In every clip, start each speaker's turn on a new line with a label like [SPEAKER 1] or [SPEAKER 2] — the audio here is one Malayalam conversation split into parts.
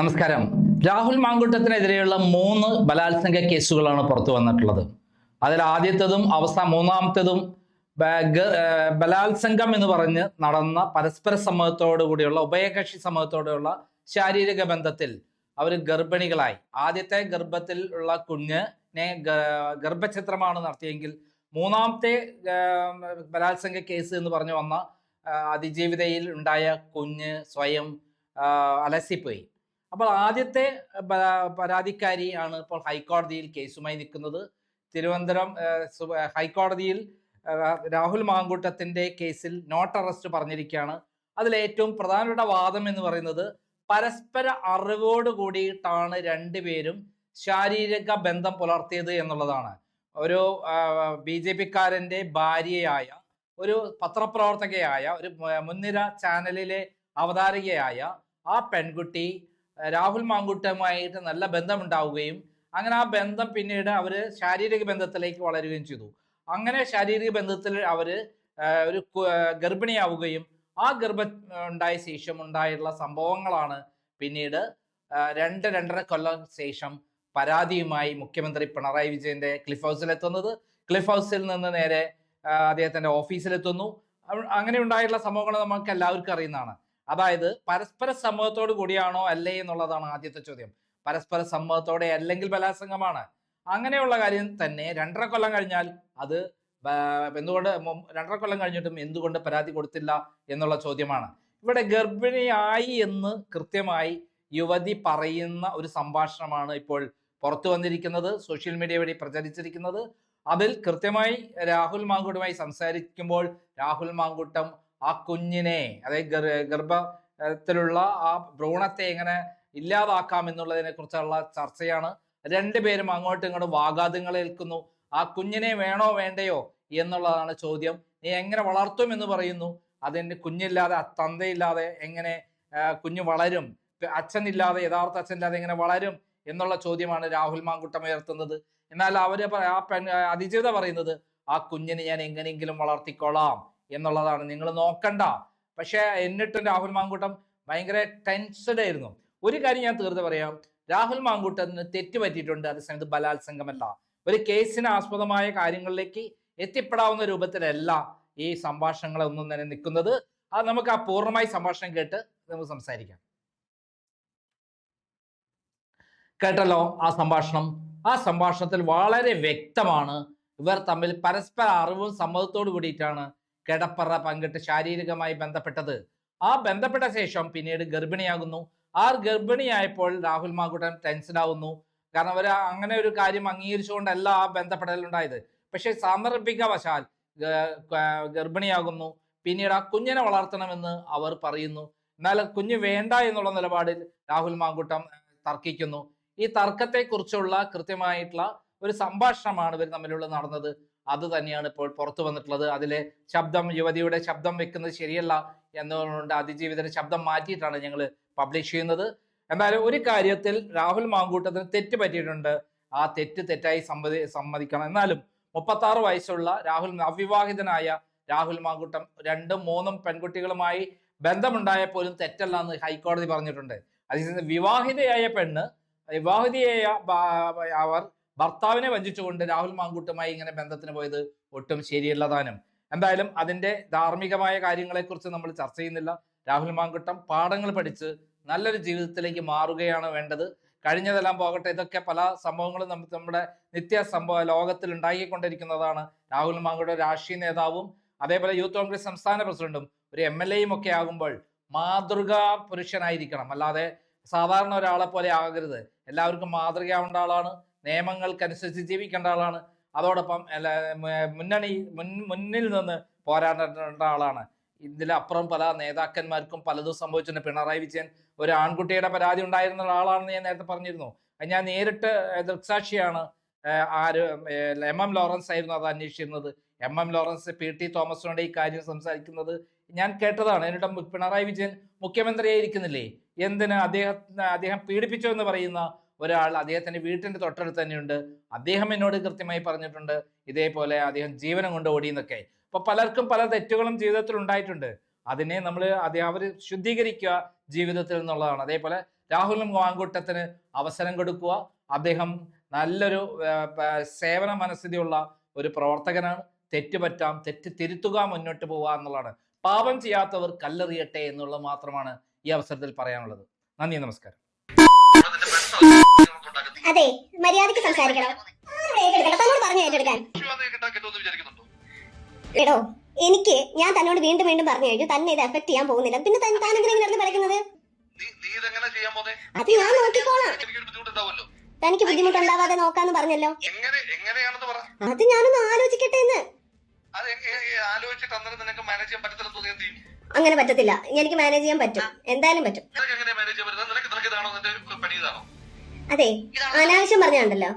[SPEAKER 1] നമസ്കാരം. രാഹുൽ മാങ്കുട്ടത്തിനെതിരെയുള്ള മൂന്ന് ബലാത്സംഗ കേസുകളാണ് പുറത്തു വന്നിട്ടുള്ളത്. അതിൽ ആദ്യത്തതും അവസാന മൂന്നാമത്തതും ബലാത്സംഗം എന്ന് പറഞ്ഞ് നടന്ന പരസ്പര കൂടിയുള്ള ഉഭയകക്ഷി സമ്മതത്തോടെയുള്ള ശാരീരിക ബന്ധത്തിൽ അവർ ഗർഭിണികളായി. ആദ്യത്തെ ഗർഭത്തിൽ ഉള്ള കുഞ്ഞിനെ ഗർഭഛിത്രമാണ് നടത്തിയെങ്കിൽ മൂന്നാമത്തെ ബലാത്സംഗ കേസ് എന്ന് പറഞ്ഞു വന്ന അതിജീവിതയിൽ ഉണ്ടായ കുഞ്ഞ് സ്വയം അലസിപ്പോയി. അപ്പോൾ ആദ്യത്തെ പരാതിക്കാരി ആണ് ഇപ്പോൾ ഹൈക്കോടതിയിൽ കേസുമായി നിൽക്കുന്നത്. തിരുവനന്തപുരം ഹൈക്കോടതിയിൽ രാഹുൽ മാങ്കൂട്ടത്തിന്റെ കേസിൽ നോട്ട് അറസ്റ്റ് പറഞ്ഞിരിക്കുകയാണ്. അതിൽ ഏറ്റവും പ്രധാനപ്പെട്ട വാദം എന്ന് പറയുന്നത് പരസ്പര അറിവോട് കൂടിയിട്ടാണ് രണ്ടുപേരും ശാരീരിക ബന്ധം പുലർത്തിയത് എന്നുള്ളതാണ്. ഒരു ബി ജെ പിക്കാരന്റെ ഭാര്യയായ ഒരു പത്രപ്രവർത്തകയായ ഒരു മുൻനിര ചാനലിലെ അവതാരകയായ ആ പെൺകുട്ടി രാഹുൽ മാങ്കുട്ടുമായിട്ട് നല്ല ബന്ധമുണ്ടാവുകയും അങ്ങനെ ആ ബന്ധം പിന്നീട് അവർ ശാരീരിക ബന്ധത്തിലേക്ക് വളരുകയും ചെയ്തു. അങ്ങനെ ശാരീരിക ബന്ധത്തിൽ അവർ ഒരു ഗർഭിണിയാവുകയും ആ ഗർഭ ഉണ്ടായ ശേഷം ഉണ്ടായിട്ടുള്ള സംഭവങ്ങളാണ് പിന്നീട് രണ്ട് രണ്ടര കൊല്ലം ശേഷം പരാതിയുമായി മുഖ്യമന്ത്രി പിണറായി വിജയന്റെ ക്ലിഫ് ഹൗസിൽ എത്തുന്നത് ക്ലിഫ് ഹൗസിൽ നിന്ന് നേരെ അദ്ദേഹത്തിന്റെ ഓഫീസിലെത്തുന്നു. അങ്ങനെ ഉണ്ടായിട്ടുള്ള സംഭവങ്ങൾ നമുക്ക് എല്ലാവർക്കും അറിയുന്നതാണ്. അതായത് പരസ്പര സമ്മതത്തോടു കൂടിയാണോ അല്ലേ എന്നുള്ളതാണ് ആദ്യത്തെ ചോദ്യം. പരസ്പര സമ്മതത്തോടെ അല്ലെങ്കിൽ ബലാത്സംഗമാണ്. അങ്ങനെയുള്ള കാര്യം തന്നെ രണ്ടര കൊല്ലം കഴിഞ്ഞാൽ അത് എന്തുകൊണ്ട് രണ്ടര കൊല്ലം കഴിഞ്ഞിട്ടും എന്തുകൊണ്ട് പരാതി കൊടുത്തില്ല എന്നുള്ള ചോദ്യമാണ്. ഇവിടെ ഗർഭിണിയായി എന്ന് കൃത്യമായി യുവതി പറയുന്ന ഒരു സംഭാഷണമാണ് ഇപ്പോൾ പുറത്തു വന്നിരിക്കുന്നത് സോഷ്യൽ മീഡിയ വഴി പ്രചരിച്ചിരിക്കുന്നത്. അതിൽ കൃത്യമായി രാഹുൽ മാങ്കൂട്ടുമായി സംസാരിക്കുമ്പോൾ രാഹുൽ മാങ്കൂട്ടം ആ കുഞ്ഞിനെ അതായത് ഗർ- ഗർഭത്തിലുള്ള ആ ഭ്രൂണത്തെ എങ്ങനെ ഇല്ലാതാക്കാം എന്നുള്ളതിനെ കുറിച്ചുള്ള ചർച്ചയാണ്. രണ്ടുപേരും അങ്ങോട്ടും ഇങ്ങോട്ടും വാഗാതങ്ങൾ ഏൽക്കുന്നു. ആ കുഞ്ഞിനെ വേണോ വേണ്ടയോ എന്നുള്ളതാണ് ചോദ്യം. നീ എങ്ങനെ വളർത്തും എന്ന് പറയുന്നു. അതിന് കുഞ്ഞില്ലാതെ തന്തയില്ലാതെ എങ്ങനെ കുഞ്ഞു വളരും? അച്ഛനില്ലാതെ യഥാർത്ഥ അച്ഛനില്ലാതെ എങ്ങനെ വളരും എന്നുള്ള ചോദ്യമാണ് രാഹുൽ മാങ്കുട്ടം ഉയർത്തുന്നത്. എന്നാൽ അവർ ആ പെൺ അതിജീവിത പറയുന്നത് ആ കുഞ്ഞിനെ ഞാൻ എങ്ങനെയെങ്കിലും വളർത്തിക്കോളാം. എന്നുള്ളതാണ്. നിങ്ങൾ നോക്കണ്ട. പക്ഷേ എന്നിട്ടും രാഹുൽ മാങ്കൂട്ടം ഭയങ്കര ടെൻസ്ഡ് ആയിരുന്നു. ഒരു കാര്യം ഞാൻ തീർത്ത് പറയാം. രാഹുൽ മാങ്കൂട്ടത്തിന് തെറ്റ് പറ്റിയിട്ടുണ്ട് അതേസമയത്ത് ബലാത്സംഗമല്ല. ഒരു കേസിന് ആസ്പദമായ കാര്യങ്ങളിലേക്ക് എത്തിപ്പെടാവുന്ന രൂപത്തിലല്ല ഈ സംഭാഷണങ്ങളൊന്നും തന്നെ നിൽക്കുന്നത്. അത് നമുക്ക് ആ പൂർണമായി സംഭാഷണം കേട്ട് നമുക്ക് സംസാരിക്കാം. കേട്ടല്ലോ ആ സംഭാഷണം? ആ സംഭാഷണത്തിൽ വളരെ വ്യക്തമാണ്. ഇവർ തമ്മിൽ പരസ്പര അറിവും സമ്മതത്തോടു കൂടിയിട്ടാണ് കിടപ്പറ പങ്കിട്ട് ശാരീരികമായി ബന്ധപ്പെട്ടത്. ആ ബന്ധപ്പെട്ട ശേഷം പിന്നീട് ഗർഭിണിയാകുന്നു. ആ ഗർഭിണിയായപ്പോൾ രാഹുൽ മാങ്കുട്ടൻ ടെൻഷൻ ആവുന്നു കാരണം അവർ അങ്ങനെ ഒരു കാര്യം അംഗീകരിച്ചുകൊണ്ടല്ല ആ ബന്ധപ്പെടൽ ഉണ്ടായത്. പക്ഷെ ഗ- ഗർഭിണിയാകുന്നു. പിന്നീട് ആ കുഞ്ഞിനെ വളർത്തണമെന്ന് അവർ പറയുന്നു. എന്നാൽ കുഞ്ഞ് വേണ്ട എന്നുള്ള നിലപാടിൽ രാഹുൽ മാങ്കുട്ടം തർക്കിക്കുന്നു. ഈ തർക്കത്തെ കുറിച്ചുള്ള കൃത്യമായിട്ടുള്ള ഒരു സംഭാഷണമാണ് ഇവർ തമ്മിലുള്ള നടന്നത്. അത് തന്നെയാണ് ഇപ്പോൾ പുറത്തു വന്നിട്ടുള്ളത്. അതിലെ ശബ്ദം യുവതിയുടെ ശബ്ദം വെക്കുന്നത് ശരിയല്ല എന്നുകൊണ്ട് അതിജീവിതന്റെ ശബ്ദം മാറ്റിയിട്ടാണ് ഞങ്ങൾ പബ്ലിഷ് ചെയ്യുന്നത്. എന്തായാലും ഒരു കാര്യത്തിൽ രാഹുൽ മാങ്കൂട്ടത്തിന് തെറ്റ് പറ്റിയിട്ടുണ്ട്. ആ തെറ്റ് തെറ്റായി സമ്മതി സമ്മതിക്കണം. എന്നാലും മുപ്പത്തി ആറ് വയസ്സുള്ള രാഹുൽ അവിവാഹിതനായ രാഹുൽ മാങ്കൂട്ടം രണ്ടും മൂന്നും പെൺകുട്ടികളുമായി ബന്ധമുണ്ടായ പോലും തെറ്റല്ല എന്ന് ഹൈക്കോടതി പറഞ്ഞിട്ടുണ്ട്. അതിൽ വിവാഹിതയായ പെണ്ണ് വിവാഹിതയായ അവർ ഭർത്താവിനെ വഞ്ചിച്ചുകൊണ്ട് രാഹുൽ മാങ്കൂട്ടുമായി ഇങ്ങനെ ബന്ധത്തിന് പോയത് ഒട്ടും ശരിയല്ലതാനും എന്തായാലും അതിന്റെ ധാർമ്മികമായ കാര്യങ്ങളെക്കുറിച്ച് നമ്മൾ ചർച്ച ചെയ്യുന്നില്ല. രാഹുൽ മാങ്കുട്ടം പാഠങ്ങൾ പഠിച്ച് നല്ലൊരു ജീവിതത്തിലേക്ക് മാറുകയാണ് വേണ്ടത്. കഴിഞ്ഞതെല്ലാം പോകട്ടെ. ഇതൊക്കെ പല സംഭവങ്ങളും നമ്മുടെ നിത്യ സംഭവ ലോകത്തിൽ ഉണ്ടാക്കിക്കൊണ്ടിരിക്കുന്നതാണ് രാഹുൽ മാങ്കുടെ രാഷ്ട്രീയ നേതാവും അതേപോലെ യൂത്ത് കോൺഗ്രസ് സംസ്ഥാന പ്രസിഡന്റും ഒരു എം എൽ എയും ഒക്കെ ആകുമ്പോൾ മാതൃകാ പുരുഷനായിരിക്കണം. അല്ലാതെ സാധാരണ ഒരാളെ പോലെ ആകരുത്. എല്ലാവർക്കും മാതൃകയാവേണ്ട ആളാണ്. നിയമങ്ങൾക്കനുസരിച്ച് ജീവിക്കേണ്ട ആളാണ്. അതോടൊപ്പം മുന്നണി മുൻ മുന്നിൽ നിന്ന് പോരാടേണ്ട ആളാണ്. ഇതിലപ്പുറം പല നേതാക്കന്മാർക്കും പലതും സംഭവിച്ചിട്ടുണ്ട്. പിണറായി വിജയൻ ഒരു ആൺകുട്ടിയുടെ പരാതി ഉണ്ടായിരുന്ന ആളാണെന്ന് ഞാൻ നേരത്തെ പറഞ്ഞിരുന്നു. ഞാൻ നേരിട്ട് ദൃക്സാക്ഷിയാണ്. ആര് എം എം ലോറൻസ് ആയിരുന്നു അത് അന്വേഷിച്ചിരുന്നത്. M M Lawrence P T തോമസിനോട് ഈ കാര്യം സംസാരിക്കുന്നത് ഞാൻ കേട്ടതാണ്. എന്നിട്ട് പിണറായി വിജയൻ മുഖ്യമന്ത്രിയായിരിക്കുന്നില്ലേ? എന്തിന് അദ്ദേഹം അദ്ദേഹം പീഡിപ്പിച്ചു എന്ന് പറയുന്ന ഒരാൾ അദ്ദേഹത്തിന്റെ വീട്ടിന്റെ തൊട്ടടുത്ത് തന്നെയുണ്ട്. അദ്ദേഹം എന്നോട് കൃത്യമായി പറഞ്ഞിട്ടുണ്ട് ഇതേപോലെ അദ്ദേഹം ജീവനം കൊണ്ട് ഓടി എന്നൊക്കെ അപ്പൊ പലർക്കും പല തെറ്റുകളും ജീവിതത്തിൽ ഉണ്ടായിട്ടുണ്ട്. അതിനെ നമ്മൾ അവർ ശുദ്ധീകരിക്കുക ജീവിതത്തിൽ എന്നുള്ളതാണ്. അതേപോലെ രാഹുലും വാങ്കൂട്ടത്തിന് അവസരം കൊടുക്കുക. അദ്ദേഹം നല്ലൊരു സേവന മനസ്ഥിതിയുള്ള ഒരു പ്രവർത്തകനാണ്. തെറ്റ് പറ്റാം തെറ്റ് തിരുത്തുക മുന്നോട്ട് പോവുക എന്നുള്ളതാണ്. പാപം ചെയ്യാത്തവർ കല്ലെറിയട്ടെ എന്നുള്ളത് മാത്രമാണ് ഈ അവസരത്തിൽ പറയാനുള്ളത്. നന്ദി നമസ്കാരം.
[SPEAKER 2] അതെ മര്യാദയ്ക്ക് സംസാരിക്കണം. തന്നോട് പറഞ്ഞു ഏറ്റെടുക്കാൻ. എടോ എനിക്ക് ഞാൻ തന്നോട് വീണ്ടും വീണ്ടും പറഞ്ഞു കഴിഞ്ഞു. തന്നെ ഇത് എഫക്ട് ചെയ്യാൻ പോകുന്നില്ല. പിന്നെ താൻ താൻ എന്തിനാ ഇങ്ങനെ നടന്ന് പഠിക്കുന്നത് അത് ഞാൻ നോക്കിക്കോളാം. തനിക്ക് ബുദ്ധിമുട്ടുണ്ടാവാതെ നോക്കാന്ന് പറഞ്ഞല്ലോ. അത് ഞാനൊന്ന് ആലോചിക്കട്ടെ എന്ന് അങ്ങനെ പറ്റത്തില്ല. എനിക്ക് മാനേജ് ചെയ്യാൻ പറ്റും. എന്തായാലും പറ്റും. അതെ. അനാവശ്യം പറഞ്ഞാണ്ടല്ലോ.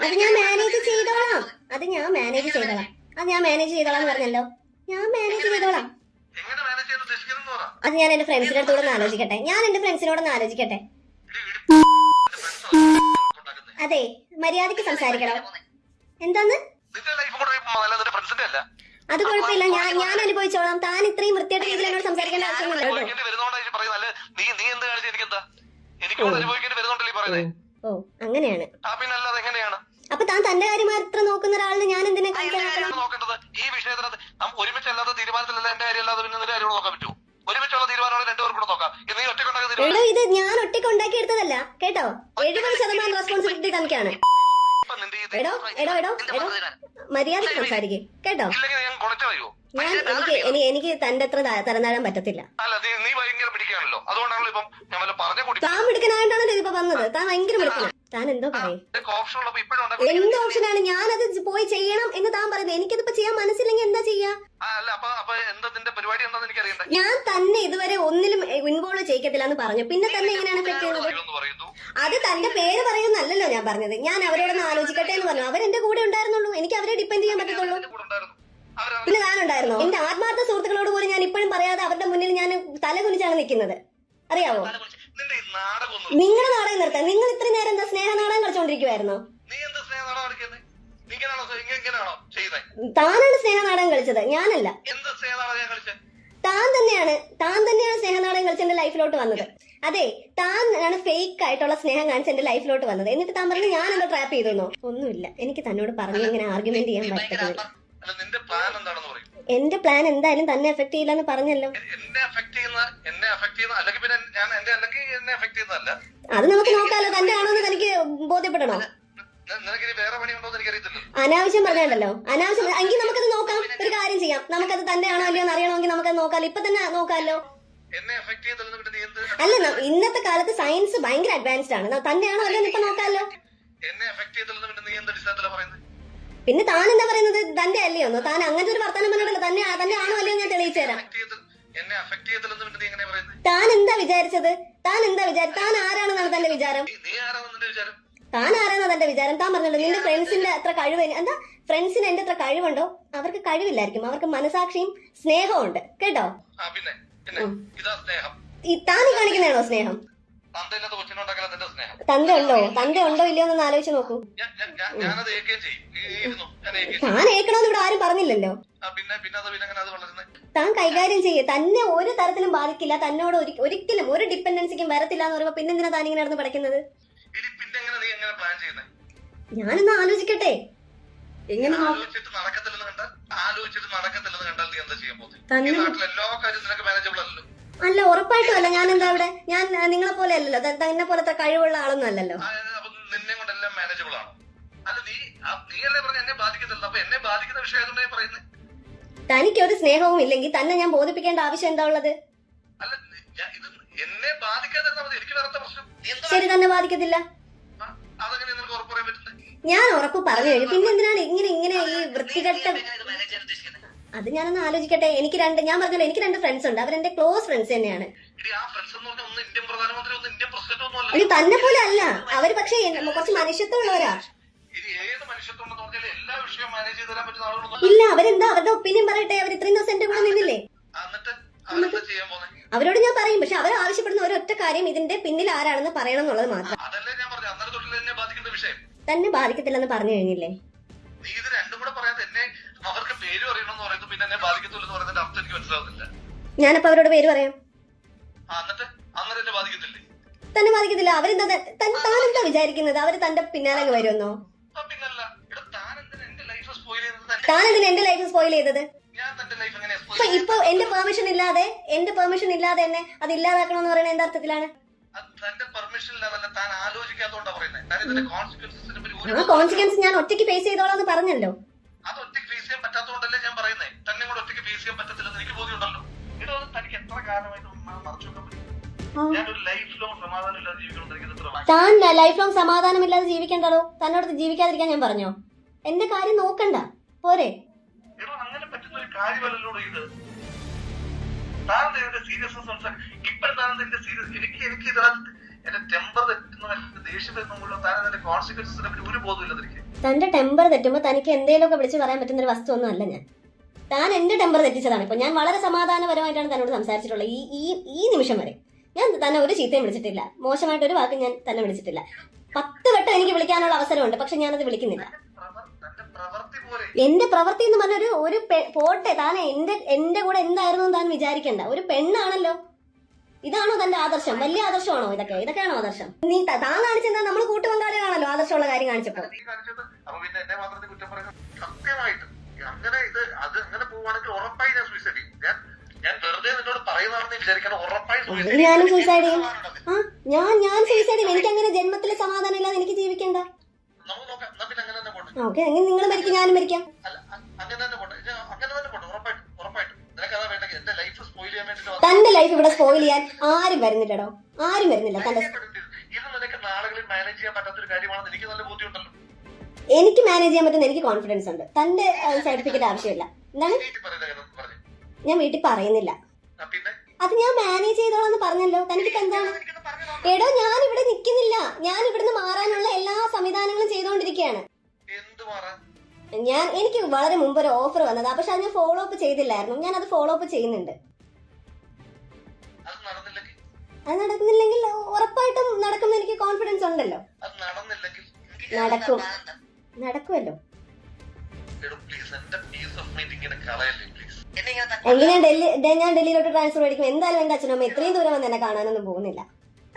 [SPEAKER 2] അത് ഞാൻ മാനേജ് ചെയ്തോളാം. അത് ഞാൻ മാനേജ് ചെയ്തോളാം. അത് ഞാൻ മാനേജ് ചെയ്തോളാം പറഞ്ഞല്ലോ. ഞാൻ മാനേജ് ചെയ്തോളാം. അത് ഞാൻ എന്റെ ഫ്രണ്ട്സിന്റെ അടുത്തൂടെ ഒന്ന് ആലോചിക്കട്ടെ. ഞാൻ എന്റെ ആലോചിക്കട്ടെ.
[SPEAKER 3] friends ആണ് ഉണ്ടാക്കുന്നത്.
[SPEAKER 2] അതെ മര്യാദയ്ക്ക് സംസാരിക്കണം. എന്താന്ന്? അത് കുഴപ്പമില്ല. ഞാൻ ഞാൻ അനുഭവിച്ചോളാം. താൻ ഇത്രയും വൃത്തിയായിട്ട് രീതിയിൽ എന്നോട് സംസാരിക്കേണ്ട ആവശ്യമൊന്നുമില്ല.
[SPEAKER 3] പറയുന്നത് അല്ല. നീ നീ എന്ത് കാണിച്ച എനിക്കെന്താ? എനിക്ക് കൂടെ അനുഭവിക്കേണ്ടി വരുന്നോണ്ടല്ലേ ഈ പറയുന്നത്
[SPEAKER 2] ഓ അങ്ങനെയാണ്.
[SPEAKER 3] ആ പിന്നെ അല്ലാതെ എങ്ങനെയാണ്?
[SPEAKER 2] അപ്പൊ താൻ തന്റെ കാര്യം മാത്രം നോക്കുന്ന ഒരാളിന് ഞാൻ എന്തിനാ
[SPEAKER 3] നോക്കേണ്ടത്. ഈ വിഷയത്തിനകത്ത് നാം ഒരുമിച്ചല്ലാത്ത തീരുമാനത്തിലല്ല എന്റെ കാര്യം അല്ലാതെ പിന്നെ നിന്റെ കാര്യം നോക്കാൻ പറ്റുമോ ഒരുമിച്ചുള്ള തീരുമാനങ്ങൾ രണ്ടുപേർക്കും കൂടെ നോക്കാം. ഇത് നീ തീരുമാനം.
[SPEAKER 2] എടോ ഇത് ഞാൻ ഒറ്റയ്ക്ക് ഉണ്ടാക്കിയെടുത്തതല്ല. കേട്ടോ? എഴുപത് ശതമാനം റെസ്പോൺസിബിലിറ്റി തനിക്കാണ്
[SPEAKER 3] ഇപ്പൊ നിന്റെ ഈ
[SPEAKER 2] എടോ എടോ എടോ എടോ മര്യാദയ്ക്ക് സംസാരിക്കും. കേട്ടോ?
[SPEAKER 3] ഞാൻ
[SPEAKER 2] എനിക്ക് എനി- എനിക്ക് തന്റെ അത്ര ത- പറ്റത്തില്ല. താൻ മിടുക്കനായിട്ടാണല്ലോ ഇതിപ്പോ വന്നത്. താൻ ഭയങ്കര മിടുക്കനാ. താൻ എന്തോ പറയും. എന്ത് ഓപ്ഷനാണ് ഞാനത് പോയി ചെയ്യണം എന്ന് താൻ പറയുന്നത്. എനിക്കതിപ്പോ ചെയ്യാൻ മനസ്സില്ലെങ്കിൽ എന്താ ചെയ്യാ? ഞാൻ തന്നെ ഇതുവരെ ഒന്നിലും ഇൻവോൾവ് ചെയ്യിക്കത്തില്ല എന്ന് പറഞ്ഞു. പിന്നെ തന്നെ എങ്ങനെയാണ് എഫക്ട് ചെയ്യുന്നത് അത് തന്റെ പേര് പറയുന്നല്ലോ ഞാൻ പറഞ്ഞത്. ഞാൻ അവരോടൊന്ന് ആലോചിക്കട്ടെ എന്ന് പറഞ്ഞു. അവരെന്റെ കൂടെ ഉണ്ടായിരുന്നുള്ളൂ. എനിക്ക് അവരെ ഡിപ്പെൻഡ് ചെയ്യാൻ പറ്റത്തുള്ളൂ. പിന്നെ ഞാൻ ഞാനുണ്ടായിരുന്നോ എന്റെ ആത്മാർത്ഥ സുഹൃത്തുക്കളോട് പോലും ഞാൻ ഇപ്പോഴും പറയാതെ അവരുടെ മുന്നിൽ ഞാൻ തല കുനിച്ചാണ് നിൽക്കുന്നത്. അറിയാവോ? നിങ്ങളുടെ നാടകം നിർത്താൻ നിങ്ങൾ ഇത്രയും നേരം എന്താ സ്നേഹ നാടകം കളിച്ചോണ്ടിരിക്കുവായിരുന്നോ? താനാണ് സ്നേഹ നാടകം കളിച്ചത് ഞാനല്ല. താൻ തന്നെയാണ് താൻ തന്നെയാണ് സ്നേഹനാടകം കളിച്ച് എന്റെ ലൈഫിലോട്ട് വന്നത്. അതെ താൻ ആണ് ഫേക്ക് ആയിട്ടുള്ള സ്നേഹം കാണിച്ച് എന്റെ ലൈഫിലോട്ട് വന്നത്. എന്നിട്ട് താൻ പറഞ്ഞു ഞാൻ എന്താ ട്രാപ്പ് ചെയ്തോ ഒന്നുമില്ല. എനിക്ക് തന്നോട് പറഞ്ഞു ഇങ്ങനെ ആർഗ്യുമെന്റ് ചെയ്യാൻ പറ്റത്തില്ല.
[SPEAKER 3] അല്ല നിന്റെ പ്ലാൻ എന്താണെന്ന് പറയും.
[SPEAKER 2] എന്റെ പ്ലാൻ എന്തായാലും തന്നെ എഫക്ട് ചെയ്യില്ലെന്ന് പറഞ്ഞല്ലോ.
[SPEAKER 3] എന്നെ എഫക്ട് ചെയ്യുന്ന എന്നെ എഫക്ട് ചെയ്യുന്ന അല്ലെങ്കിൽ പിന്നെ ഞാൻ എന്റെ അല്ലെങ്കിൽ എന്നെ എഫക്ട് ചെയ്യുന്നതല്ല.
[SPEAKER 2] അത് നമുക്ക് നോക്കാലോ. തന്റെ ആണോ എന്ന് തനിക്ക് ബോധ്യപ്പെടണോ?
[SPEAKER 3] എന്ന്
[SPEAKER 2] അനാവശ്യം പറഞ്ഞല്ലോ അനാവശ്യം എങ്കിൽ നമുക്കത് നോക്കാം. ഒരു കാര്യം ചെയ്യാം. നമുക്കത് തന്റെ ആണോ അല്ലയോ എന്ന് അറിയണമെങ്കിൽ നമുക്കത് നോക്കാലോ. ഇപ്പൊ തന്നെ നോക്കാലോ.
[SPEAKER 3] എന്നെ അഫക്ട് ചെയ്തല്ലെന്ന് പിന്നെ നീ
[SPEAKER 2] അല്ല ഇന്നത്തെ കാലത്ത് സയൻസ് ഭയങ്കര അഡ്വാൻസ്ഡ് ആണ്. തന്റെ ആണോ അല്ലയോ എന്ന് ഇപ്പൊ നോക്കാലോ.
[SPEAKER 3] എന്നെ എഫക്ട് ചെയ്തല്ലെന്ന് പിന്നെ നീ എന്ത് അടിസ്ഥാനത്തിലാണ് പറയുന്നത്
[SPEAKER 2] പിന്നെ താൻ എന്താ പറയുന്നത്? തന്റെ അല്ലയോന്നോ താൻ അങ്ങനത്തെ ഒരു വർത്തമാനം പറഞ്ഞിട്ടില്ല തന്നെ തന്നെ ആണോ അല്ലയോ ഞാൻ തെളിയിച്ചു തരാം. താൻ എന്താ വിചാരിച്ചത്? താൻ എന്താ വിചാരം താൻ ആരാണെന്നാണ് തന്റെ വിചാരം? താൻ ആരാണോ തന്റെ വിചാരം? താൻ പറഞ്ഞല്ലോ നിന്റെ ഫ്രണ്ട്സിന്റെ അത്ര കഴിവ് എന്താ? ഫ്രണ്ട്സിന് എന്റെ അത്ര കഴിവുണ്ടോ? അവർക്ക് കഴിവില്ലായിരിക്കും. അവർക്ക് മനസാക്ഷിയും സ്നേഹവും ഉണ്ട് കേട്ടോ താൻ കാണിക്കുന്നതാണോ സ്നേഹം?
[SPEAKER 3] തന്തയില്ലാത്ത സ്നേഹം
[SPEAKER 2] തന്റെ ഉണ്ടോ തന്റെ ഉണ്ടോ ഇല്ലയോ എന്ന് ആലോചിച്ച് നോക്കൂ.
[SPEAKER 3] ഞാനത് ഏക്കുകയും ചെയ്യും.
[SPEAKER 2] താൻ ഏക്കണമെന്ന് ഇവിടെ ആരും പറഞ്ഞില്ലല്ലോ.
[SPEAKER 3] പിന്നെ പിന്നെ അത് പിന്നെ അത് വളരുന്നത്
[SPEAKER 2] താൻ കൈകാര്യം ചെയ്യേ. തന്നെ ഒരു തരത്തിലും ബാധിക്കില്ല. തന്നോട് ഒരി- ഒരിക്കലും ഒരു ഡിപ്പെൻഡൻസിക്കും വരത്തില്ല എന്ന് പറയുമ്പോ പിന്നെന്തിനാ താൻ ഇങ്ങനെ നടന്ന് പഠിക്കുന്നത്
[SPEAKER 3] പിന്നെ
[SPEAKER 2] ഞാനൊന്ന് ആലോചിക്കട്ടെ. എങ്ങനെ
[SPEAKER 3] ആലോചിച്ചിട്ട് നടക്കത്തില്ലെന്ന് കണ്ടാൽ ആലോചിച്ചിട്ട് നടക്കത്തില്ലെന്ന് കണ്ടാൽ നീ എന്താ ചെയ്യാൻ പോകുന്നത് നാട്ടിൽ എല്ലാ കാര്യവും നിനക്ക് മാനേജബിൾ അല്ലല്ലോ.
[SPEAKER 2] അല്ല ഉറപ്പായിട്ടും അല്ല. ഞാൻ എന്താ ഇവിടെ ഞാൻ നിങ്ങളെ പോലെ അല്ലല്ലോ. എന്നെ തന്നെ പോലത്തെ കഴിവുള്ള ആളൊന്നും അല്ലല്ലോ.
[SPEAKER 3] നിന്നെ കൊണ്ടെല്ലാം മാനേജബിൾ ആണ്. അല്ല നീ പറഞ്ഞ എന്നെ അപ്പൊ എന്നെ ബാധിക്കുന്ന വിഷയം പറയുന്നത്
[SPEAKER 2] തനിക്ക് ഒരു സ്നേഹവും ഇല്ലെങ്കിൽ തന്നെ ഞാൻ ബോധിപ്പിക്കേണ്ട ആവശ്യം എന്താ ഉള്ളത്?
[SPEAKER 3] അല്ല ഇത് എന്നെ എനിക്ക് വേറെ പ്രശ്നം?
[SPEAKER 2] ശരി തന്നെ ബാധിക്കത്തില്ല. ഞാൻ ഉറപ്പ് പറഞ്ഞു കഴിഞ്ഞു. പിന്നെ എന്തിനാണ് ഇങ്ങനെ ഇങ്ങനെ ഈ വൃത്തികെട്ട അത് ഞാനൊന്ന് ആലോചിക്കട്ടെ. എനിക്ക് രണ്ട് ഞാൻ പറഞ്ഞല്ലോ എനിക്ക് രണ്ട് ഫ്രണ്ട്സ് ഉണ്ട്. അവരെന്റെ ക്ലോസ് ഫ്രണ്ട്സ് തന്നെയാണ്. ഒരു തന്നെ പോലെ അല്ല. അവർ പക്ഷേ കുറച്ച് മനുഷ്യത്വമുള്ളവരാ. ഇല്ല അവരെന്താ? അവരുടെ ഒപ്പീനിയൻ പറയട്ടെ. അവർ ഇത്രയും ദിവസം എന്റെ കൂടെ നിന്നില്ലേ? അവരോട് ഞാൻ പറയും. പക്ഷെ അവർ ആവശ്യപ്പെടുന്ന ഒരൊറ്റ കാര്യം ഇതിന്റെ പിന്നിൽ ആരാണെന്ന് പറയണം എന്നുള്ളത് മാത്രം. തന്നെ ബാധിക്കത്തില്ലെന്ന് പറഞ്ഞു കഴിഞ്ഞില്ലേ?
[SPEAKER 3] നീ ഇത് രണ്ടും കൂടെ പറയാതെ എന്നെ അവർക്ക് പേര് പറയണമെന്ന് പറയുന്നത് പിന്നെ എന്നെ ബാധിക്കത്തില്ലെന്ന് പറയുന്നതിന്റെ അർത്ഥം എനിക്ക് മനസ്സിലാവുന്നില്ല.
[SPEAKER 2] ഞാനപ്പോ അവരോട് പേര് പറയാം.
[SPEAKER 3] ആ എന്നിട്ട് അങ്ങനെ എന്നെ ബാധിക്കത്തില്ലേ?
[SPEAKER 2] തന്നെ ബാധിക്കത്തില്ല. അവരെന്താ എന്താ വിചാരിക്കുന്നത്? അവർ തന്റെ പിന്നാലെ അങ്ങ് വരുമെന്നോ?
[SPEAKER 3] ആ, പിന്നല്ല. താൻ എന്തിനാ എന്റെ ലൈഫ് സ്പോയിൽ ചെയ്തത്?
[SPEAKER 2] താൻ എന്തിനാ എന്റെ ലൈഫ് സ്പോയിൽ ചെയ്തത്?
[SPEAKER 3] ഞാൻ തന്റെ ലൈഫ് എങ്ങനെ
[SPEAKER 2] ഇപ്പൊ എന്റെ പെർമിഷൻ ഇല്ലാതെ എന്റെ പെർമിഷൻ ഇല്ലാതെ എന്നെ അത് ഇല്ലാതാക്കണമെന്ന് പറയുന്നത് എന്താ അർത്ഥത്തിലാണ്?
[SPEAKER 3] അത് തന്റെ പെർമിഷൻ ഇല്ലാതല്ല താൻ ആലോചിക്കാത്തോണ്ടാ പറയുന്നത് താൻ ഇതിന്റെ കോൺസിക്വൻസിനെ പറ്റി ഒരു
[SPEAKER 2] ആ കോൺസിക്വൻസ് ഞാൻ ഒറ്റയ്ക്ക് ഫേസ് ചെയ്തോളാം എന്ന് പറഞ്ഞല്ലോ.
[SPEAKER 3] ചെയ്യാൻ പറ്റാത്തതുകൊണ്ടല്ലേ ഞാൻ പറയുന്നത് തന്നെ കൂടെ ഒറ്റയ്ക്ക് ഫേസ് ചെയ്യാൻ പറ്റത്തില്ലെന്ന് എനിക്ക് ബോധ്യമുണ്ടല്ലോ. എടോ തനിക്ക് എത്ര കാലമായിട്ട് മറച്ചു വെക്കാൻ പറ്റും?
[SPEAKER 2] താൻ ലൈഫ് ലോങ് സമാധാനമില്ലാതെ ജീവിക്കണ്ടോ തന്നോട് ജീവിക്കാതിരിക്കാൻ ഞാൻ പറഞ്ഞോ? എന്റെ കാര്യം നോക്കണ്ട. പോരെ.
[SPEAKER 3] അങ്ങനെ പറ്റുന്ന ഒരു കാര്യമല്ലല്ലോ ഇത്? താൻ സീരിയസ്നെസ് മനസ്സിലാക്കി സീരിയസ് എനിക്ക് എനിക്ക് ഇതിനകത്ത് എന്റെ ടെമ്പർ ഒരു
[SPEAKER 2] തന്റെ ടെമ്പർ തെറ്റുമ്പോ തനിക്ക് എന്തെങ്കിലുമൊക്കെ വിളിച്ച് പറയാൻ പറ്റുന്ന ഒരു വസ്തു ഒന്നും അല്ല ഞാൻ. താൻ എന്റെ ടെമ്പർ തെറ്റിച്ചതാണ്. ഇപ്പൊ ഞാൻ വളരെ സമാധാനപരമായിട്ടാണ് തന്നോട് സംസാരിച്ചിട്ടുള്ളത്. ഈ ഈ ഈ നിമിഷം വരെ ഞാൻ തന്നെ ഒരു ചീത്തയും വിളിച്ചിട്ടില്ല. മോശമായിട്ട് ഒരു വാക്ക് ഞാൻ തന്നെ വിളിച്ചിട്ടില്ല. പത്ത് വട്ടം എനിക്ക് വിളിക്കാനുള്ള അവസരമുണ്ട്. പക്ഷെ ഞാനത് വിളിക്കുന്നില്ല. എന്റെ പ്രവൃത്തി എന്ന് പറഞ്ഞ ഒരു ഒരു പോട്ടെ. താൻ എന്റെ എന്റെ കൂടെ എന്തായിരുന്നു താൻ വിചാരിക്കണ്ട. ഒരു പെണ്ണാണല്ലോ. ഇതാണോ തന്റെ ആദർശം? വലിയ ആദർശമാണോ ഇതൊക്കെ? ഇതൊക്കെയാണോ ആദർശം? നീ താൻ കാണിച്ചെന്താ? നമ്മൾ കൂട്ടുപങ്കാളികളാണല്ലോ ആദർശമുള്ള കാര്യം കാണിച്ചപ്പോ.
[SPEAKER 3] സത്യമായിട്ട്. അങ്ങനെ ഇത് അത് അങ്ങനെ ഉറപ്പായി ഞാൻ സൂയിസൈഡ് ചെയ്യും. ഞാൻ ഞാൻ വെറുതെ നിന്നോട് പറയുന്നതാണെന്ന് നീ വിചാരിക്കണം ഉറപ്പായി
[SPEAKER 2] ഞാനും
[SPEAKER 3] ചെയ്യും.
[SPEAKER 2] ചെയ്യും. ആ ഞാൻ ഞാൻ സൂയിസൈഡ് ചെയ്യും. എനിക്ക് അങ്ങനെ ജന്മത്തിലെ സമാധാനം ഇല്ലാതെ എനിക്ക് ജീവിക്കണ്ട ഓക്കെ. അങ്ങനെ നിങ്ങൾ മരിക്കും? ഞാനും മരിക്കാം.
[SPEAKER 3] അങ്ങനെ തന്നെ പോട്ടെ. അങ്ങനെ തന്നെ പോട്ടെ. ഉറപ്പായിട്ടും. ഉറപ്പായിട്ടും.
[SPEAKER 2] തന്റെ ലൈഫ് ഇവിടെ സ്പോയിൽ ചെയ്യാൻ ആരും വരുന്നില്ലടോ. ആരും വരുന്നില്ല. തന്റെ
[SPEAKER 3] എനിക്ക്
[SPEAKER 2] മാനേജ് ചെയ്യാൻ പറ്റുന്ന എനിക്ക് കോൺഫിഡൻസ് ഉണ്ട്. തന്റെ സർട്ടിഫിക്കറ്റ് ആവശ്യമില്ല. എന്താണ്? ഞാൻ വീട്ടിൽ പറയുന്നില്ല. അത് ഞാൻ മാനേജ് ചെയ്തോളാം എന്ന് പറഞ്ഞല്ലോ തനിക്ക് എന്താണ്. എടോ ഞാൻ ഇവിടെ നിൽക്കുന്നില്ല. ഞാൻ ഇവിടുന്ന് മാറാനുള്ള എല്ലാ സംവിധാനങ്ങളും ചെയ്തുകൊണ്ടിരിക്കുകയാണ്
[SPEAKER 3] എന്ത് മാറാൻ?
[SPEAKER 2] ഞാൻ എനിക്ക് വളരെ മുമ്പ് ഒരു ഓഫർ വന്നതാ. പക്ഷെ അത് ഞാൻ ഫോളോ അപ്പ് ചെയ്തില്ലായിരുന്നു. ഞാൻ അത് ഫോളോ അപ്പ് ചെയ്യുന്നുണ്ട്.
[SPEAKER 3] അത്
[SPEAKER 2] നടക്കുന്നില്ലെങ്കിൽ ഉറപ്പായിട്ടും നടക്കുന്ന എനിക്ക് കോൺഫിഡൻസ് ഉണ്ടല്ലോ. നടക്കും. നടക്കുമല്ലോ. എങ്ങനെ ഞാൻ ഡൽഹി ഞാൻ ഡൽഹിയിലോട്ട് ട്രാൻസ്ഫർ മേടിക്കും. എന്തായാലും എന്റെ അച്ഛനും അമ്മ ഇത്രയും ദൂരം വന്ന് എന്നെ കാണാനൊന്നും പോകുന്നില്ല.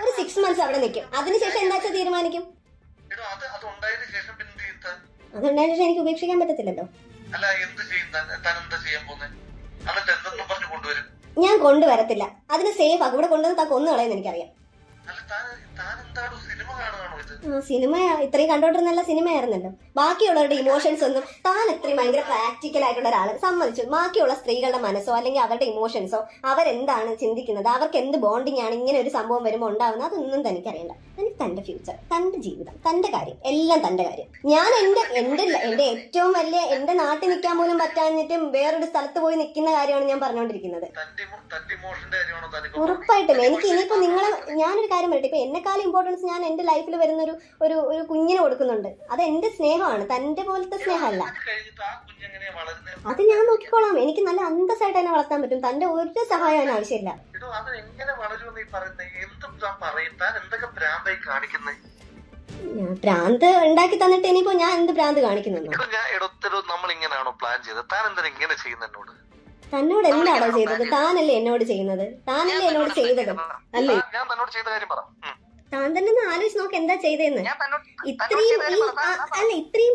[SPEAKER 2] ഒരു സിക്സ് മന്ത്സ് അവിടെ നിൽക്കും. അതിനുശേഷം എന്താ തീരുമാനിക്കും?
[SPEAKER 3] അത് അത് ഉണ്ടായതിനു ശേഷം ചെയ്യും
[SPEAKER 2] ശേഷം എനിക്ക് ഉപേക്ഷിക്കാൻ പറ്റത്തില്ലല്ലോ.
[SPEAKER 3] അല്ല എന്ത് ചെയ്യാൻ പോകുന്നത് എന്നിട്ട് എന്തെന്നും പറഞ്ഞു കൊണ്ടുവരും.
[SPEAKER 2] ഞാൻ കൊണ്ടുവരത്തില്ല. അതിന് സേഫ് ആക്കും ഇവിടെ കൊണ്ടുവന്ന് താ കൊന്നു കളയെന്ന് എനിക്കറിയാം.
[SPEAKER 3] സിനിമ
[SPEAKER 2] ഇത്രയും കണ്ടോണ്ടിരുന്നല്ല സിനിമയായിരുന്നല്ലോ. ബാക്കിയുള്ളവരുടെ ഇമോഷൻസ് ഒന്നും താൻ ഇത്രയും ഭയങ്കര പ്രാക്ടിക്കൽ ആയിട്ടുള്ള ഒരാൾ സമ്മതിച്ചു. ബാക്കിയുള്ള സ്ത്രീകളുടെ മനസ്സോ അല്ലെങ്കിൽ അവരുടെ ഇമോഷൻസോ അവരെന്താണ് ചിന്തിക്കുന്നത്? അവർക്ക് എന്ത് ബോണ്ടിങ് ആണ് ഇങ്ങനെ ഒരു സംഭവം വരുമ്പോൾ ഉണ്ടാവുന്നത്? അതൊന്നും തനിക്കറിയണ്ട തനിക്ക് തന്റെ ഫ്യൂച്ചർ തന്റെ ജീവിതം തന്റെ കാര്യം എല്ലാം തന്റെ കാര്യം. ഞാൻ എന്റെ എന്റെ എന്റെ ഏറ്റവും വലിയ എന്റെ നാട്ടിൽ നിൽക്കാൻ പോലും പറ്റാഞ്ഞിട്ടും വേറൊരു സ്ഥലത്ത് പോയി നിൽക്കുന്ന കാര്യമാണ് ഞാൻ പറഞ്ഞുകൊണ്ടിരിക്കുന്നത് ഉറപ്പായിട്ടും. എനിക്ക് ഇനിയിപ്പോ നിങ്ങളെ ഞാനൊരു കാര്യം പറയട്ടെ ഇപ്പോൾ എന്നെക്കാളും ഇമ്പോർട്ടൻസ് ഞാൻ എന്റെ ലൈഫിൽ വരുന്ന ഒരു ഒരു ഒരു കുഞ്ഞിന് കൊടുക്കുന്നുണ്ട്. അത് എന്റെ സ്നേഹമാണ്. തന്റെ പോലത്തെ സ്നേഹമല്ല.
[SPEAKER 3] അത്
[SPEAKER 2] ഞാൻ നോക്കിക്കോളാം. എനിക്ക് നല്ല അന്തസ്സായിട്ട് എന്നെ വളർത്താൻ പറ്റും. തന്റെ ഒരു സഹായം അതിന് ആവശ്യമില്ല. ഭ്രാന്ത് ഉണ്ടാക്കി തന്നിട്ട് ഇനിയിപ്പോ ഞാൻ എന്ത് ഭ്രാന്ത് കാണിക്കുന്നു
[SPEAKER 3] നമ്മൾ ഇങ്ങനെയാണോ പ്ലാൻ ചെയ്തത്? താൻ എന്തിനാ ഇങ്ങനെ ചെയ്യുന്ന എന്നോട്?
[SPEAKER 2] തന്നോട് എന്താണോ ചെയ്തത്? താനല്ലേ എന്നോട് ചെയ്യുന്നത്? താനല്ലേ എന്നോട് ചെയ്തത്? അല്ലേ?
[SPEAKER 3] ഞാൻ- തന്നോട് ചെയ്ത കാര്യം പറ.
[SPEAKER 2] താൻ തന്നെ ഒന്ന് ആലോചിച്ച് നോക്ക് എന്താ ചെയ്തതെന്ന് ഇത്രയും ഈ അല്ല ഇത്രയും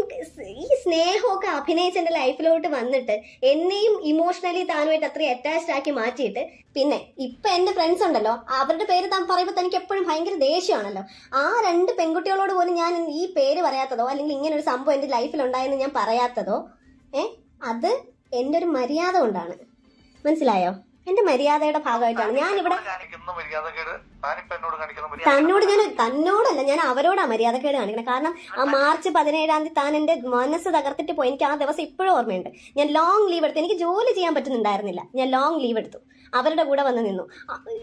[SPEAKER 2] ഈ സ്നേഹമൊക്കെ അഭിനയിച്ച് എന്റെ ലൈഫിലോട്ട് വന്നിട്ട് എന്നെയും ഇമോഷണലി താനുമായിട്ട് അത്രയും അറ്റാച്ച്ഡ് ആക്കി മാറ്റിയിട്ട് പിന്നെ ഇപ്പൊ എന്റെ ഫ്രണ്ട്സ് ഉണ്ടല്ലോ അവരുടെ പേര് താൻ പറയുമ്പോൾ തനിക്ക് എപ്പോഴും ഭയങ്കര ദേഷ്യമാണല്ലോ. ആ രണ്ട് പെൺകുട്ടികളോട് പോലും ഞാൻ ഈ പേര് പറയാത്തതോ അല്ലെങ്കിൽ ഇങ്ങനെ ഒരു സംഭവം എന്റെ ലൈഫിൽ ഉണ്ടായെന്ന് ഞാൻ പറയാത്തതോ ഏഹ് അത് എന്റെ ഒരു മര്യാദ കൊണ്ടാണ്. മനസ്സിലായോ? എന്റെ മര്യാദയുടെ ഭാഗമായിട്ടാണ്.
[SPEAKER 3] ഞാനിവിടെ
[SPEAKER 2] തന്നോട് ഞാൻ തന്നോടല്ല ഞാൻ അവരോടാ മര്യാദക്കേട് കാണിക്കണം. കാരണം ആ മാർച്ച് പതിനേഴാം തീയതി താൻ എന്റെ മനസ്സ് തകർത്തിട്ട് പോയി. എനിക്ക് ആ ദിവസം ഇപ്പോഴും ഓർമ്മയുണ്ട്. ഞാൻ ലോങ് ലീവ് എടുത്തു എനിക്ക് ജോലി ചെയ്യാൻ പറ്റുന്നുണ്ടായിരുന്നില്ല. ഞാൻ ലോങ് ലീവ് എടുത്തു. അവരുടെ കൂടെ വന്ന് നിന്നു.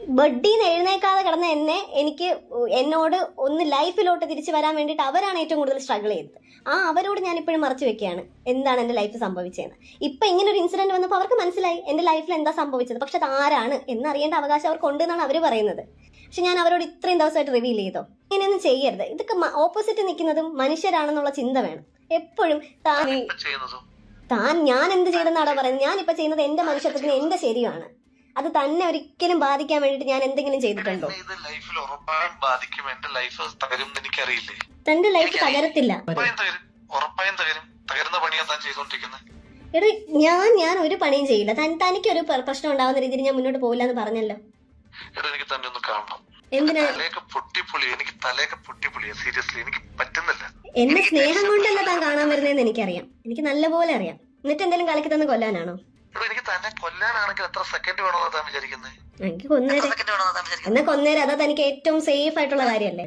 [SPEAKER 2] ബെഡിന്ന് എഴുന്നേക്കാതെ കിടന്ന എന്നെ എനിക്ക് എന്നോട് ഒന്ന് ലൈഫിലോട്ട് തിരിച്ചു വരാൻ വേണ്ടിയിട്ട് അവരാണ് ഏറ്റവും കൂടുതൽ സ്ട്രഗിൾ ചെയ്തത്. ആ അവരോട് ഞാൻ ഇപ്പോഴും മറച്ചു വെക്കുകയാണ്. എന്താണ് എന്റെ ലൈഫ് സംഭവിച്ചതെന്ന്. ഇപ്പം ഇങ്ങനെ ഒരു ഇൻസിഡന്റ് വന്നപ്പോൾ അവർക്ക് മനസ്സിലായി എന്റെ ലൈഫിൽ എന്താ സംഭവിച്ചത്. പക്ഷെ അത് ആരാണ്? എന്നറിയേണ്ട അവകാശം അവർക്ക് ഉണ്ട് എന്നാണ് അവർ പറയുന്നത്. പക്ഷെ ഞാൻ അവരോട് ഇത്രയും ദിവസമായിട്ട് റിവീൽ ചെയ്തോ? ഇങ്ങനെയൊന്നും ചെയ്യരുത്. ഇതൊക്കെ ഓപ്പോസിറ്റ് നിൽക്കുന്നതും മനുഷ്യരാണെന്നുള്ള ചിന്ത വേണം. എപ്പോഴും താൻ താൻ ഞാൻ എന്ത് ചെയ്തെന്നാണോ പറയുന്നത്. ഞാൻ ഇപ്പൊ ചെയ്യുന്നത് എന്റെ മനുഷ്യത്വത്തിന് എന്റെ ശരിയാണ്. അത് തന്നെ ഒരിക്കലും ബാധിക്കാൻ വേണ്ടിട്ട് ഞാൻ എന്തെങ്കിലും ചെയ്തിട്ടുണ്ടോ?
[SPEAKER 3] ലൈഫിൽ ഉറപ്പായും ബാധിക്കും. എന്റെ ലൈഫ് തകരും എനിക്കറിയില്ലേ?
[SPEAKER 2] തന്റെ ലൈഫ് തകരത്തില്ല.
[SPEAKER 3] ഉറപ്പായും തകരും തകരുന്ന പണിയാ താൻ ചെയ്തോണ്ടിരിക്കുന്നത്
[SPEAKER 2] എടാ ഞാൻ ഞാൻ ഒരു പണിയും ചെയ്യില്ല. തനിക്ക് ഒരു പ്രശ്നം ഉണ്ടാവുന്ന രീതിയിൽ ഞാൻ മുന്നോട്ട് പോകില്ല എന്ന് പറഞ്ഞല്ലോ.
[SPEAKER 3] എടാ എനിക്ക് തന്നെ ഒന്ന് കാണണം. എനിക്ക് തലയൊക്കെ പൊട്ടിപ്പൊളിയാ. സീരിയസ്ലി എനിക്ക് പറ്റുന്നില്ല.
[SPEAKER 2] എന്നെ സ്നേഹം കൊണ്ടല്ല താൻ കാണാൻ വരുന്നതെന്ന് എനിക്കറിയാം. എനിക്ക് നല്ലപോലെ അറിയാം. എന്നിട്ട് എന്തെങ്കിലും കളിക്ക് തന്ന് കൊല്ലാനാണോ?
[SPEAKER 3] എടാ എനിക്ക് തന്നെ കൊല്ലാനാണെങ്കിൽ എത്ര സെക്കൻഡ് വേണമെന്നാ താൻ വിചാരിക്കുന്നത്
[SPEAKER 2] എനിക്ക് കൊന്നേരം. എന്നാ കൊന്നേരം. അതാ തനിക്ക് ഏറ്റവും സേഫ് ആയിട്ടുള്ള കാര്യല്ലേ?